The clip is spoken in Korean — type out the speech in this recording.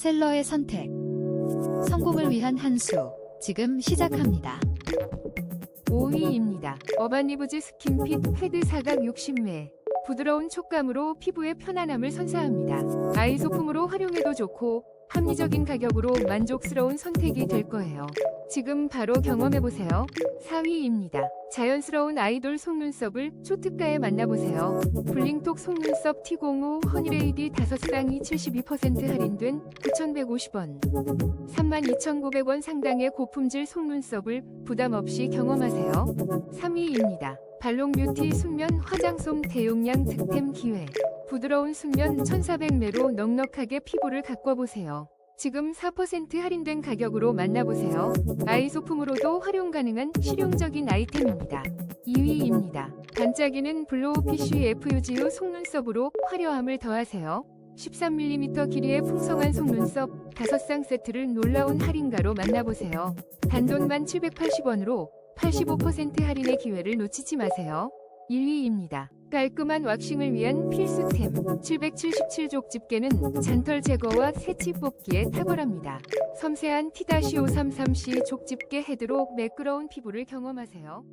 셀러의 선택. 성공을 위한 한 수. 지금 시작합니다. 5위입니다. 어반리브즈 스킨핏 패드 사각 60매. 부드러운 촉감으로 피부의 편안함을 선사합니다. 아이 소품으로 활용해도 좋고 합리적인 가격으로 만족스러운 선택이 될 거예요. 지금 바로 경험해보세요. 4위입니다. 자연스러운 아이돌 속눈썹을 초특가에 만나보세요. 블링톡 속눈썹 T05 허니레이디 5쌍이 72% 할인된 9,150원. 32,900원 상당의 고품질 속눈썹을 부담 없이 경험하세요. 3위입니다. 발롱 뷰티 순면 화장솜 대용량 득템 기회. 부드러운 순면 1,400매로 넉넉하게 피부를 가꿔보세요. 지금 4% 할인된 가격으로 만나보세요. 아이 소품으로도 활용 가능한 실용적인 아이템입니다. 2위입니다. 반짝이는 블로우 피쉬 FUGU 속눈썹으로 화려함을 더하세요. 13mm 길이의 풍성한 속눈썹 5쌍 세트를 놀라운 할인가로 만나보세요. 단돈만 780원으로 85% 할인의 기회를 놓치지 마세요. 1위입니다. 깔끔한 왁싱을 위한 필수템 777족 집게는 잔털 제거와 새치 뽑기에 탁월합니다. 섬세한 T-533C 족 집게 헤드로 매끄러운 피부를 경험하세요.